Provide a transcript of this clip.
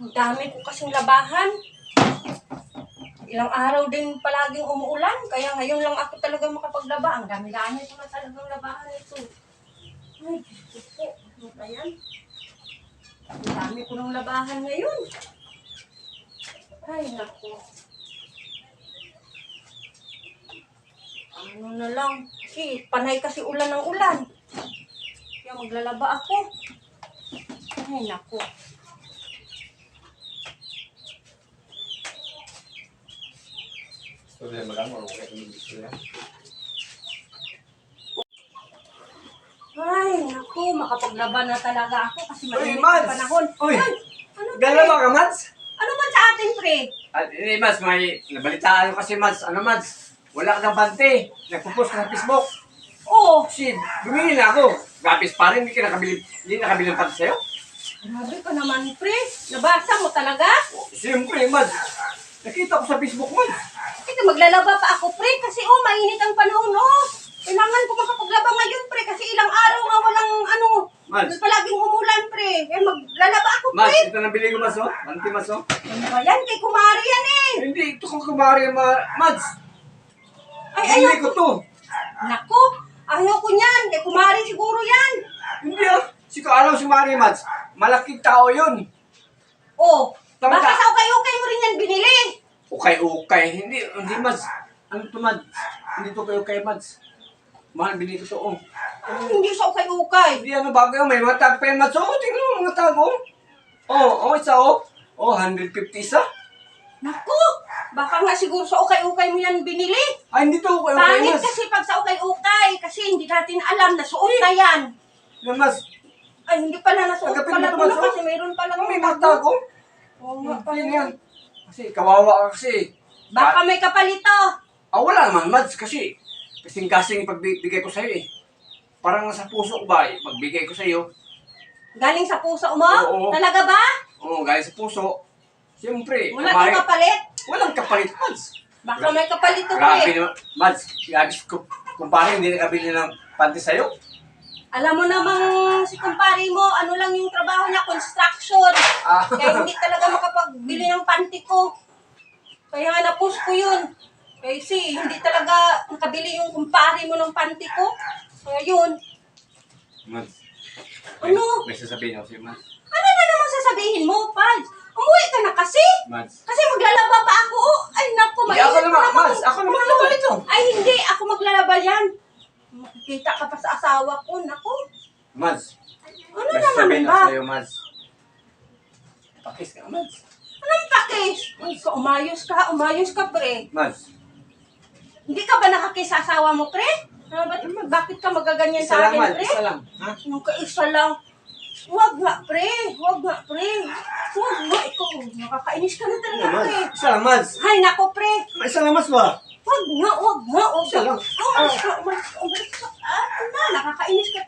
Ang dami ko kasing labahan. Ilang araw din palaging umuulan, kaya ngayon lang ako talaga makapaglaba. Ang dami-dami ko na talagang labahan ito. Ay, Diyos ko. Ano ba yan? Ang dami ko ng labahan ngayon. Ay, naku. Ano na lang. Kasi panay kasi ulan ng ulan. Kaya maglalaba ako. Ay, naku. Mo lang, marunong kayo ng istorya. Ay, naku. Makapaglaban na talaga ako kasi Uy, mainit Mads! na panahon. Uy! Ano? Gala ba ka, Mads? Ano ba sa atin, pre? At eh, Mads, may nabalitaan ko kasi, Mads. Ano, Mads? Wala ka ng bante. Nagpo-post ka sa Facebook. Oo. Kasi, bumili na ako. Gapis pa rin, hindi ka nakabili, hindi nakabili ng pante sa'yo. Grabe ka naman, pre. Nabasa mo talaga? Siyempre, Mads. Nakita ko sa Facebook, Mads. Kasi maglalaba pa ako, pre. Kasi oh, mainit ang panahon, oh. Kailangan ko makapaglaba ngayon, pre. Kasi ilang araw nga walang ano. Mads. Palaging umulan, pre. Eh, maglalaba ako, Mads, pre. ito nabili ko, Mads, oh. Bante, Mads, oh. Ano ba yan? Kay Kumari yan, eh. Hindi, ito ko kumari, ma Mads. Ay, Hindi ayaw ko to. Naku, ayaw ko niyan. Kay Kumari siguro yan. Hindi, ah. Si alam si Mari, Mads. Malaking tao yun. Oh, Tama baka ka. sa ukay-ukay mo rin yan binili. Ukay-ukay. Hindi, hindi, Mads. Ano to, Mads? Hindi to kayo kay Mads. Mahal, binili ko to, oh. Ano hindi sa ukay-ukay? Hindi, ano, bago yun. May mga tag pa yun, Mads. Oh, tingnan mo mga tag, oh. Oh, oh, isa, oh. Oh, 150 isa. Naku, baka nga siguro sa ukay-ukay mo yan binili. Ay, hindi to ukay-ukay, Pangit kasi pag sa ukay-ukay, kasi hindi natin alam na suot na yan. Yan, Mads. Ay, hindi pala nasuot Agapin pala mo to, Mads, kasi mayroon pala Oh, may mga tag, oh. Oo nga pala. Yan, yan. Kasi, kawawa ka kasi. Baka may kapalito. Ah, wala naman, Mads, kasi kasing-kasing ipagbigay ko sa'yo eh. Parang nasa puso ko ba, pagbigay ko sa'yo. Galing sa puso mo? Oo. Talaga ba? Oo, gaya sa puso. Siyempre, Wala kang kapalit? walang kapalit, Mads. Baka may kapalito Grabe pre. naman, Mads, grabe ko, kumpare, hindi nakabili ng panty sa'yo. Alam mo namang si kumpare mo, ano lang yung trabaho niya, construction. Ah, Kaya hindi talaga makapagbili ng panty ko. Kaya nga na-post ko yun. Kasi hindi talaga nakabili yung kumpare mo ng panty ko. Kaya yun. Mads, Ano? may sasabihin ako sa'yo, Mads. Ano na naman sasabihin mo, Pads? Umuwi ka na kasi. Mads, Kasi maglalaba pa ako. Oh, ay naku, Hindi, ako mainit naman, naman. Mads, ako naman Ano? naman ito. Ay hindi, ako maglalaba yan. Makikita ka pa sa asawa ko. Naku, Mads, ano may na naman sasabihin ako ba? sa'yo, Mads. Pakis ka, Mads. Pakis? Ay, ka, umayos ka, umayos ka, pre. Mads, Hindi ka ba nakakis sa asawa mo, pre? Ano ba, bakit ka magaganyan isa sa lang, akin, Mads, pre? isa lang. Ha? Yung kaisa lang. Huwag nga, pre. Huwag nga, pre. Huwag nga, ikaw. Nakakainis ka na Ano, talaga, Mads? pre. Isa lang, Mads. Hay, nako, pre. Isa lang, Mads ba? Huwag nga, huwag nga, huwag Isa nga. lang. Umalis ka, umalis ka, umalis ka. Ah, na, nakakainis ka